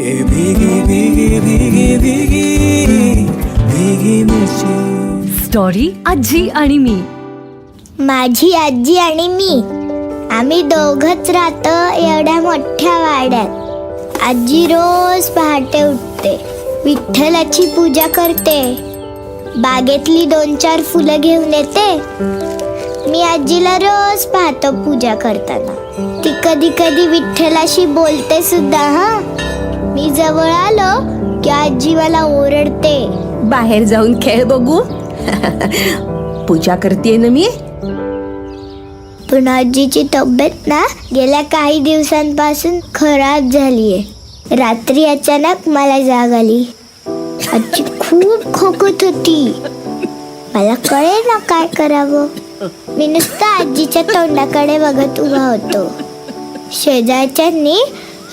ये भीगी भीगी भीगी भीगी भीगी मिर्ची स्टोरी आजी आणि मी. माझी आजी आणि मी. आम्ही दोघच राहतो एवढ्या मोठ्या वाड्यात. आजी रोज पहाटे उठते. विठ्ठलाची पूजा करते. बागेतली दोन चार फुलं घेऊन येते. मी आजीला रोज पाहतो पूजा करताना. ती कधी कधी विठ्ठलाशी बोलते सुद्धा हा. मी जवळ आलो की आजी मला ओरडते. बाहेर जाऊन खेळ बघू. पूजा करते ना मी? पण आजीची तब्येत ना गेल्या काही दिवसांपासून खराब झालीये. रात्री अचानक मला जाग आली. आजी खूप खोकत होती. मला कळे ना काय करावं. मी नुसतं आजीच्या तोंडाकडे बघत उभा होतो. शेजारच्यांनी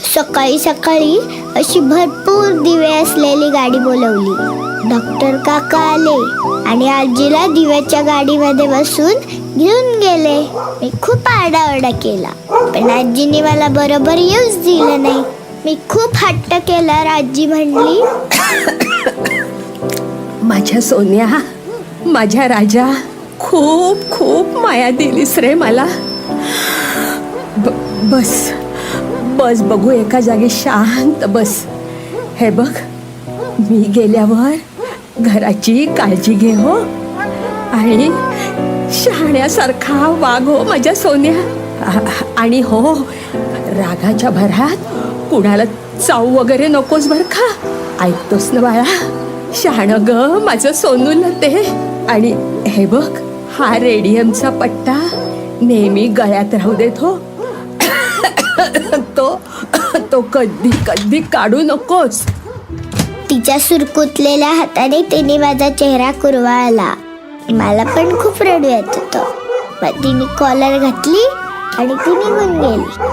सकाळी सकाळी अशी भरपूर दिवे असलेली गाडी बोलवली. डॉक्टर काका आले आणि आजीला दिव्याच्या गाडीमध्ये बसून घेऊन गेले. मी खूप आरडाओरडा केला. पण आजीने मला बरोबर येऊच दिलं नाही. मी खूप हट्ट केला आजी म्हणली माझ्या सोन्या माझ्या राजा खूप खूप माया दिलीस रे मला. ब- बस. बस बघू एका जागी शांत बस. हे बघ मी गेल्यावर घराची काळजी घे हो. आणि शहाण्यासारखा वाघ हो माझ्या सोन्या. आणि हो रागाच्या भरात कुणाला चाऊ वगैरे नकोस बर का? ऐकतोस ना बाळा शहाण ग माझं सोनूला ते. आणि हे बघ हा रेडियमचा पट्टा नेहमी गळ्यात राहू देत हो. तो तो कधी कधी काढू नकोस. तिच्या सुरकुतलेल्या हाताने तिने माझा चेहरा कुरवाळला. मला पण खूप रडू येत होतं. मग तिने कॉलर घातली आणि ती निघून गेली.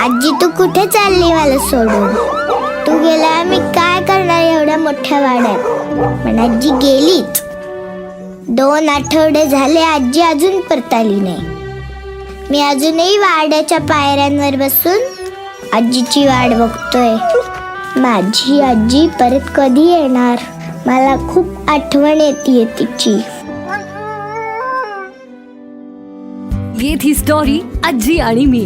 आजी तू कुठे चालली मला सोडून? तू गेला मी काय करणार एवढ्या मोठ्या वाड्यात? पण आजी गेलीच. दोन आठवडे झाले आजी अजून परत आली नाही. मी अजूनही वाड्याच्या पायऱ्यांवर बसून आजीची वाट बघतोय. माझी आजी परत कधी येणार? मला खूप आठवण येते तिची. येत ही स्टोरी आजी आणि मी.